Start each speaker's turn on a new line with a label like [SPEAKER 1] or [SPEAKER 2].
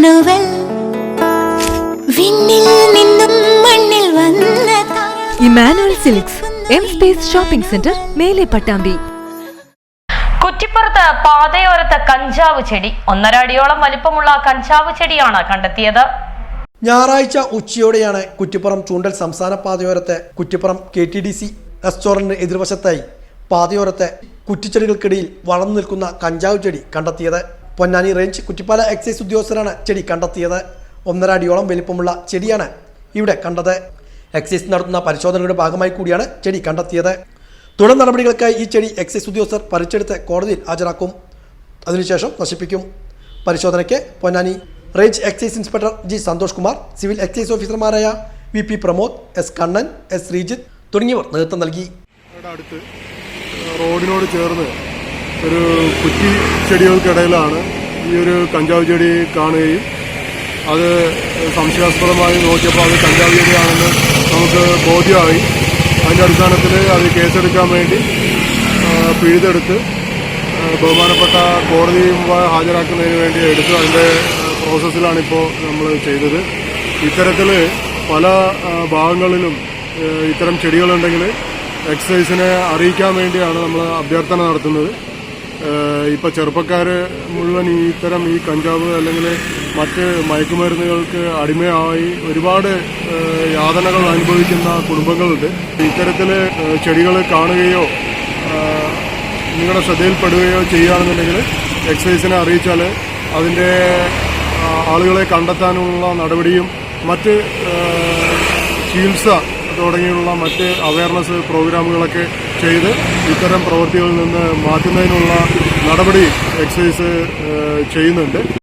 [SPEAKER 1] Emmanuel വിണ്ണിൽ നിന്നും മണ്ണിൽ വന്ന താരം.
[SPEAKER 2] Emmanuel സിലിക്സ് M space shopping centre മേലെ പട്ടാമ്പി.
[SPEAKER 3] കുറ്റിപ്പുറത്ത് പാതയോരത്ത് കഞ്ചാവ് ചെടി. ഒന്നര അടിയോളം വലിപ്പമുള്ള കഞ്ചാവ് ചെടിയാണ് കണ്ടെത്തിയത്.
[SPEAKER 4] ഞായറാഴ്ച ഉച്ചയോടെയാണ് കുറ്റിപ്പുറം ചൂണ്ടൽ സംസ്ഥാന പാതയോരത്തെ Kuttippuram K T D C റെസ്റ്റോറന്റിന് എതിർവശത്തായി പാതയോരത്തെ കുറ്റിച്ചെടികൾക്കിടയിൽ വളർന്നു നിൽക്കുന്ന കഞ്ചാവ് ചെടി കണ്ടെത്തിയത്. പൊന്നാനി റേഞ്ച് കുറ്റിപ്പാല എക്സൈസ് ഉദ്യോഗസ്ഥരാണ് ചെടി കണ്ടെത്തിയത്. ഒന്നര അടിയോളം വലിപ്പമുള്ള ചെടിയാണ് ഇവിടെ കണ്ടത്. എക്സൈസ് നടത്തുന്ന പരിശോധനയുടെ ഭാഗമായി കൂടിയാണ് ചെടി കണ്ടെത്തിയത്. തുടർ നടപടികൾക്കായി ഈ ചെടി എക്സൈസ് ഉദ്യോഗസ്ഥർ പറിച്ചെടുത്ത് കോടതിയിൽ ഹാജരാക്കും. അതിനുശേഷം നശിപ്പിക്കും. പരിശോധനയ്ക്ക് Ponnani range excise inspector G Santhosh Kumar civil excise ഓഫീസർമാരായ V P Pramod S Kannan S Sreejith തുടങ്ങിയവർ നേതൃത്വം നൽകി.
[SPEAKER 5] റോഡിനോട് ചേർന്ന് ഒരു കുറ്റി ചെടികൾക്കിടയിലാണ് ഈ ഒരു കഞ്ചാവ് ചെടി കാണുകയും അത് സംശയാസ്പദമായി നോക്കിയപ്പോൾ അത് കഞ്ചാവ് ചെടിയാണെന്ന് നമുക്ക് ബോധ്യമായി. അതിന്റെ അടിസ്ഥാനത്തിൽ അത് കേസെടുക്കാൻ വേണ്ടി പിഴുതെടുത്ത് ബഹുമാനപ്പെട്ട കോടതി ഹാജരാക്കുന്നതിന് വേണ്ടി എടുത്ത് അതിന്റെ പ്രോസസ്സിലാണിപ്പോൾ നമ്മൾ ചെയ്തത്. ഇത്തരത്തിൽ പല ഭാഗങ്ങളിലും ഇത്തരം ചെടികളുണ്ടെങ്കിൽ എക്സൈസിനെ അറിയിക്കാൻ വേണ്ടിയാണ് നമ്മൾ അഭ്യർത്ഥന നടത്തുന്നത്. ഇപ്പോൾ ചെറുപ്പക്കാർ മുഴുവൻ ഈ ഇത്തരം ഈ കഞ്ചാവ് അല്ലെങ്കിൽ മറ്റ് മയക്കുമരുന്നുകൾക്ക് അടിമയായി ഒരുപാട് യാതനകൾ അനുഭവിക്കുന്ന കുടുംബങ്ങളുണ്ട്. ഇത്തരത്തിൽ ചെടികൾ കാണുകയോ നിങ്ങളുടെ ശ്രദ്ധയിൽപ്പെടുകയോ ചെയ്യുകയാണെന്നുണ്ടെങ്കിൽ എക്സൈസിനെ അറിയിച്ചാൽ അതിന്റെ ആളുകളെ കണ്ടെത്താനുള്ള നടപടിയും മറ്റ് ചികിത്സ തുടങ്ങിയുള്ള മറ്റ് അവയർനെസ് പ്രോഗ്രാമുകളൊക്കെ ചെയ്ത് ഇത്തരം പ്രവൃത്തികളിൽ നിന്ന് മാറ്റുന്നതിനുള്ള നടപടി എക്സൈസ് ചെയ്യുന്നുണ്ട്.